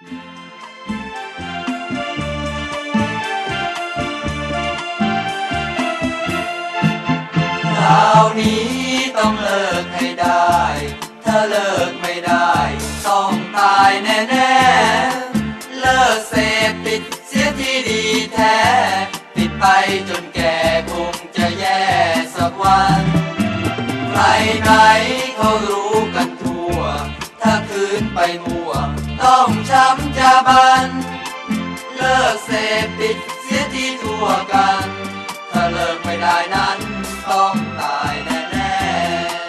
คราวนี้ต้องเลิกให้ได้ ถ้าเลิกไม่ได้ ต้องตายแน่ๆ เลิกเสพติดเสียที่ดีแท้ ติดไปจนแก่คงจะแย่สักวัน ใครไหนเขารู้กันทั่ว ถ้าคืนไปมัว ช้ำจะบัน เลิกเสพติดเสียที่ทั่วกัน ถ้าเลิกไม่ได้นั้นต้องตายแน่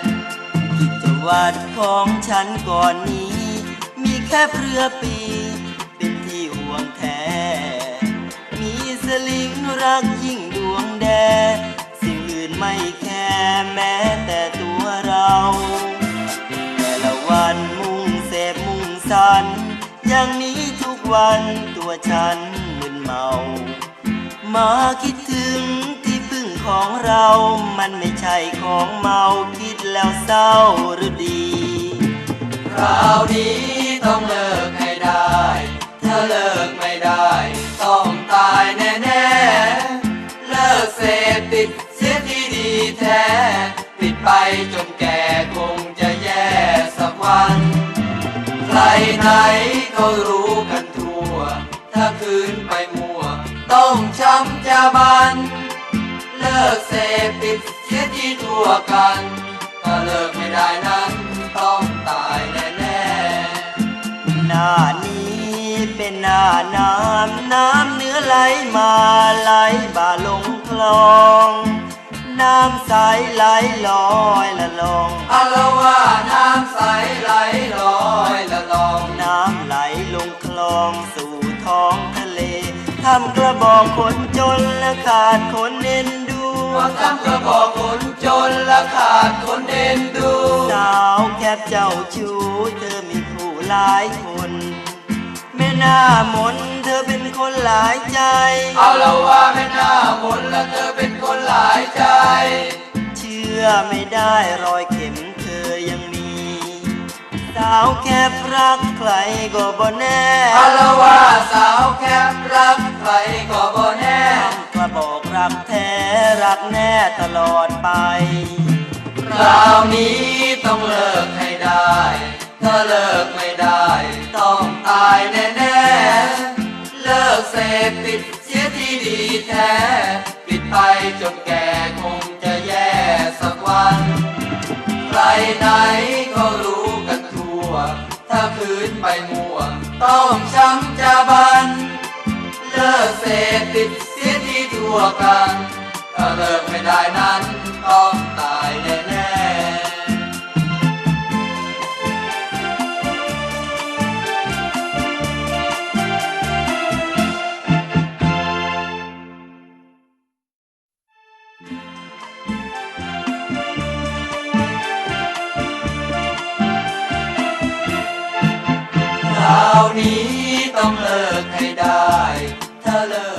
ๆกิจวัตรของฉันก่อนนี้ มีแค่เพื่อปี เป็นที่ห่วงแท้ มีสลิงรักยิ่งดวงแด สิ่งอื่นไม่แค่แม้แต่ อย่างนี้ทุกวันตัวฉันมึนเมา มาคิดถึงที่พึ่งของเรามันไม่ใช่ของเมาคิดแล้วเศร้าหรือดีคราวนี้ต้องเลิกให้ได้ ถ้าเลิกไม่ได้ ต้องตายแน่ๆ เลิกเสพติดเสียที่ดีแท้ ติดไปจน ไหนเขารู้กันทั่ว ถ้าคืนไปมัว ต้องช้ำจะบัน เลิกเสพติดเสียที่ทั่วกัน ถ้าเลิกไม่ได้นั้นต้องตายแน่ๆหน้านี้เป็นหน้าน้ำน้ำเนื้อไหลมาไหลบ่าลงคลอง น้ำใสไหลลอยละลองอาละว่าน้ำใสไหลลอยละลอง น้ำไหลลงคลองสู่ท้องทะเลทำกระบอกคนจนและขาดคนเอ็นดูว่าทำกระบอกคนจนและขาดคนเอ็นดูสาวแคบเจ้าชู้เธอมีคู่หลายคนแม่หน้ามนต์เธอเป็นคนหลายใจเอาละว่าแม่หน้าม สาวแคบรักใครก็บ่แน่อาละว่าสาวแคบรักใครก็บ่แน่กระบอกรักแท้รักแน่ตลอดไป คราวนี้ต้องเลิกให้ได้ถ้าเลิกไม่ได้ ต้องตายแน่ๆ เลิกเสพติดเสียที่ดีแท้ ปิดไปจนแก่คงจะแย่สักวัน ใครไหนก็รู้กันทั่ว ถ้นไปมัวต้องช้ำจะบัน เลิกเสพติดเสียที่ทั่วกัน ถ้าเลิกไม่ได้นั้นต้องตายแน่ ราวนี้ต้องเลิกให้ได้ ถ้าเลิก